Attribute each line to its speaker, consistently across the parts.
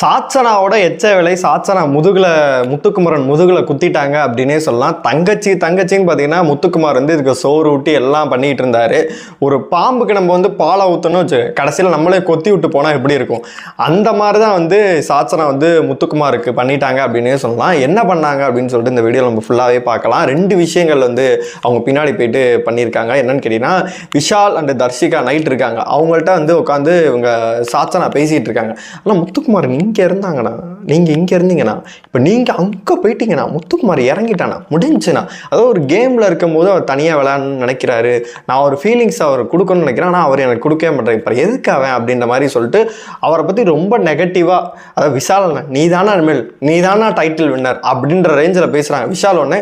Speaker 1: சாச்சனாவோட எச்ச வேலை சாச்சனா முதுகுல முத்துக்குமரன் முதுகுல குத்திட்டாங்க அப்படின்னே சொல்லலாம். தங்கச்சி தங்கச்சின்னு பார்த்தீங்கன்னா முத்துக்குமார் வந்து இதுக்கு சோறு ஊட்டி எல்லாம் பண்ணிட்டு இருந்தாரு. ஒரு பாம்புக்கு நம்ம வந்து பாலை ஊற்றணும் வச்சு கடைசியில் நம்மளே கொத்தி விட்டு போனால் எப்படி இருக்கும்? அந்த மாதிரி தான் வந்து சாச்சனா வந்து முத்துக்குமாருக்கு பண்ணிட்டாங்க அப்படின்னே சொல்லலாம். என்ன பண்ணாங்க அப்படின்னு சொல்லிட்டு இந்த வீடியோ நம்ம ஃபுல்லாகவே பார்க்கலாம். ரெண்டு விஷயங்கள் வந்து அவங்க பின்னாடி போயிட்டு பண்ணியிருக்காங்க. என்னன்னு கேட்டிங்கன்னா விஷால் அண்ட் தர்ஷிகா நைட் இருக்காங்க. அவங்கள்ட்ட வந்து உட்காந்து இவங்க சாச்சனா பேசிகிட்டு இருக்காங்க. ஆனால் முத்துக்குமார் இங்கே இருந்தாங்கண்ணா. நீங்கள் இங்கே இருந்தீங்கண்ணா. இப்போ நீங்கள் அங்கே போயிட்டீங்கண்ணா. முத்துக்குமார் இறங்கிட்டாண்ணா. முடிஞ்சுண்ணா. அதாவது ஒரு கேமில் இருக்கும்போது அவர் தனியாக விளையாடணும்னு நினைக்கிறாரு. நான் ஒரு ஃபீலிங்ஸ் அவர் கொடுக்கணும்னு நினைக்கிறேன். ஆனால் அவர் எனக்கு கொடுக்கவே மாட்டேன் இப்போ எதுக்கு அவன் அப்படின்ற மாதிரி சொல்லிட்டு அவரை பற்றி ரொம்ப நெகட்டிவாக அதாவது விஷால் நீ தானா இனிமேல் நீ தானா டைட்டில் வின்னர் அப்படின்ற ரேஞ்சில் பேசுகிறாங்க விஷால் ஒன்று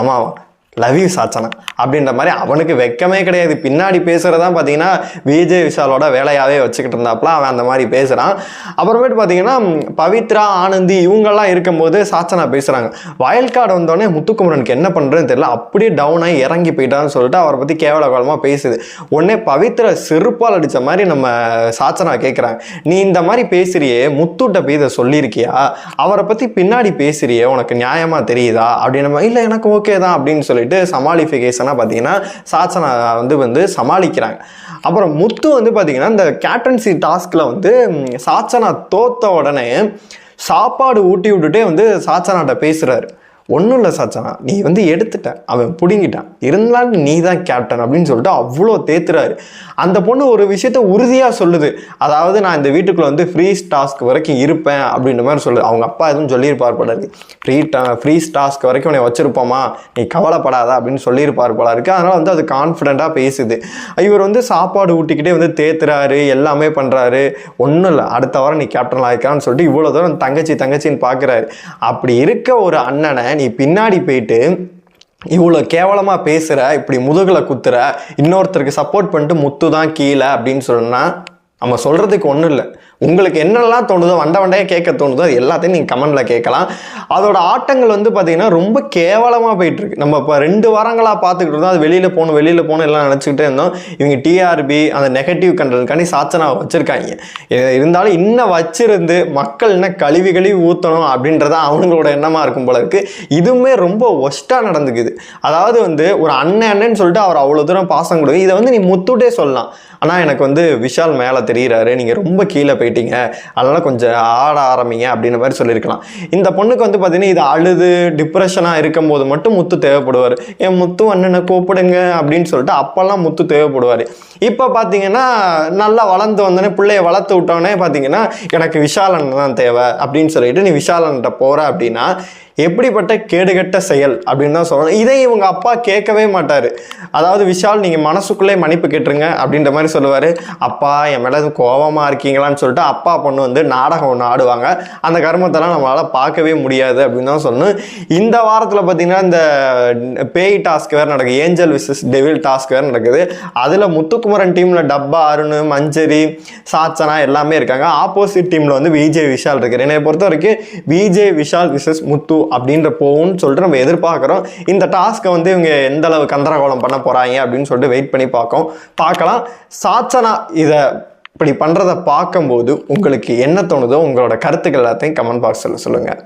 Speaker 1: ஆமாவா லவ் யூ சாச்சனா அப்படின்ற மாதிரி அவனுக்கு வெக்கமே கிடையாது. பின்னாடி பேசுகிறதான் பார்த்தீங்கன்னா விஜய் விஷாலோட வேலையாகவே வச்சுக்கிட்டு இருந்தாப்புல அவன் அந்த மாதிரி பேசுகிறான் அப்புறமேட்டு பார்த்தீங்கன்னா பவித்ரா ஆனந்தி இவங்கெல்லாம் இருக்கும்போது சாச்சனா பேசுகிறாங்க வயல்காடு வந்தோடனே முத்துக்குமரனுக்கு என்ன பண்ணுறதுன்னு தெரியல. அப்படியே டவுன் ஆகி இறங்கி போயிட்டான்னு சொல்லிட்டு அவரை பற்றி கேவல காலமாக பேசுது. உடனே பவித்ரா செருப்பால் அடித்த மாதிரி நம்ம சாச்சனா கேட்குறாங்க நீ இந்த மாதிரி பேசுறியே முத்துட்ட போய் இதை சொல்லியிருக்கியா? அவரை பற்றி பின்னாடி பேசுறியே உனக்கு நியாயமாக தெரியுதா? அப்படின்னு நம்ம இல்லை எனக்கு ஓகே தான் அப்படின்னு சொல்லிட்டு சாசனா பார்த்தீங்கன்னா சாச்சனா வந்து வந்து சமாளிக்கிறாங்க. அப்புறம் முத்து வந்து பார்த்தீங்கன்னா இந்த கேப்டன்சி டாஸ்கில் வந்து சாச்சனா தோத்த உடனே சாப்பாடு ஊட்டி விட்டுட்டே வந்து சாச்சனாட்ட பேசுகிறாரு ஒன்றும் இல்லை சாச்சனா நீ வந்து எடுத்துட்ட அவன் பிடுங்கிட்டான். இருந்தாலும் நீ தான் கேப்டன் அப்படின்னு சொல்லிட்டு அவ்வளோ தேத்துறாரு. அந்த பொண்ணு ஒரு விஷயத்த உறுதியாக சொல்லுது. அதாவது நான் இந்த வீட்டுக்குள்ளே வந்து ஃப்ரீ டாஸ்க் வரைக்கும் இருப்பேன் அப்படின்ற மாதிரி சொல்லுது. அவங்க அப்பா எதுவும் சொல்லியிருப்பார் போல இருக்கு. ஃப்ரீ டா ஃப்ரீ டாஸ்க் வரைக்கும் உன்னை வச்சிருப்போமா? நீ கவலைப்படாத அப்படின்னு சொல்லியிருப்பார் போல இருக்கு. அதனால் வந்து அது கான்ஃபிடெண்ட்டாக பேசுது. இவர் வந்து சாப்பாடு ஊட்டிக்கிட்டே வந்து தேத்துறாரு எல்லாமே பண்ணுறாரு ஒன்றும் இல்லை அடுத்த வாரம் நீ கேப்டன் ஆகிக்கிறான்னு சொல்லிட்டு இவ்வளோ தூரம் தங்கச்சி தங்கச்சின்னு பார்க்குறாரு அப்படி இருக்க ஒரு அண்ணனை நீ பின்னாடி போயிட்டு இவ்வளோ கேவலமாக பேசுகிற இப்படி முதுகில் குத்துற இன்னொருத்தருக்கு சப்போர்ட் பண்ணிட்டு முத்து தான் கீழே அப்படின்னு சொன்னால் நம்ம சொல்கிறதுக்கு ஒன்றும் இல்லை. உங்களுக்கு என்னெல்லாம் தோணுதோ வண்ட வண்டையாக கேட்க தோணுதோ அது எல்லாத்தையும் நீங்கள் கமெண்டில் கேட்கலாம். அதோட ஆட்டங்கள் வந்து பார்த்தீங்கன்னா ரொம்ப கேவலமாக போயிட்டுருக்கு. நம்ம இப்போ ரெண்டு வாரங்களாக பார்த்துக்கிட்டு இருந்தோம். அது வெளியில் போகணும் வெளியில் போகணும் எல்லாம் நினச்சிக்கிட்டே இருந்தோம். இவங்க டிஆர்பி அந்த நெகட்டிவ் கண்டென்ட்காண்டி சாச்சனா வச்சுருக்காங்க. இருந்தாலும் இன்னும் வச்சிருந்து மக்கள் என்ன கழுவி கழுவி ஊற்றணும் அப்படின்றத அவங்களோட எண்ணமாக இருக்கும் போல இருக்குது இதுவுமே ரொம்ப ஒஸ்ட்டாக நடந்துக்குது. அதாவது வந்து ஒரு அண்ணன் அண்ணன்னு சொல்லிட்டு அவர் அவ்வளோ தூரம் பாசம் கொடுக்கும் இதை வந்து நீ முத்துட்டே சொல்லலாம். ஆனால் எனக்கு வந்து விஷால் மேலே தெரிகிறாரு நீங்கள் ரொம்ப கீழே போய் போயிட்டீங்க. அதனால் கொஞ்சம் ஆட ஆரம்பிங்க அப்படின்ற மாதிரி சொல்லியிருக்கலாம். இந்த பொண்ணுக்கு வந்து பார்த்தீங்கன்னா இது அழுது டிப்ரெஷனாக இருக்கும்போது மட்டும் முத்து தேவைப்படுவார். என் முத்து அண்ணனை கூப்பிடுங்க அப்படின்னு சொல்லிட்டு அப்போல்லாம் முத்து தேவைப்படுவார். இப்போ பார்த்தீங்கன்னா நல்லா வளர்ந்து வந்தோடனே பிள்ளைய வளர்த்து விட்டோடனே பார்த்தீங்கன்னா எனக்கு விஷாலன் தான் தேவை அப்படின்னு சொல்லிட்டு நீ விஷாலன்கிட்ட போகிற அப்படின்னா எப்படிப்பட்ட கேடுகட்ட செயல் அப்படின்னு தான் சொல்லணும் இதை இவங்க அப்பா கேட்கவே மாட்டார். அதாவது விஷால் நீங்கள் மனசுக்குள்ளே மன்னிப்பு கேட்டுருங்க அப்படின்ற மாதிரி சொல்லுவார். அப்பா என் மேலே எதுவும் கோவமாக இருக்கீங்களான்னு சொல்லிட்டு அப்பா பொண்ணு வந்து நாடகம் ஒன்று ஆடுவாங்க. அந்த கர்மத்தெல்லாம் நம்மளால் பார்க்கவே முடியாது அப்படின்னு தான் சொல்லணும். இந்த வாரத்தில் பார்த்தீங்கன்னா இந்த பேய் டாஸ்க் வேறு நடக்குது. ஏஞ்சல் விசஸ் டெவில் டாஸ்க் வேறு நடக்குது. அதில் முத்துக்குமரன் டீமில் டப்பா அருண் மஞ்சரி சாச்சனா எல்லாமே இருக்காங்க. ஆப்போசிட் டீமில் வந்து விஜய் விஷால் இருக்காரு என்னை பொறுத்த வரைக்கும் விஜய் விஷால் விசஸ் முத்து அப்படின்ற போகும்னு சொல்லிட்டு நம்ம எதிர்பார்க்குறோம். இந்த டாஸ்க்கை வந்து இவங்க எந்த அளவு கந்தரகோலம் பண்ண போகிறாங்க அப்படின்னு சொல்லிட்டு வெயிட் பண்ணி பார்க்கோம். பார்க்கலாம். சாச்சனா இதை இப்படி பண்ணுறதை பார்க்கும்போது உங்களுக்கு என்ன தோணுதோ உங்களோட கருத்துக்கள் எல்லாத்தையும் கமெண்ட் பாக்ஸில் சொல்லுங்கள்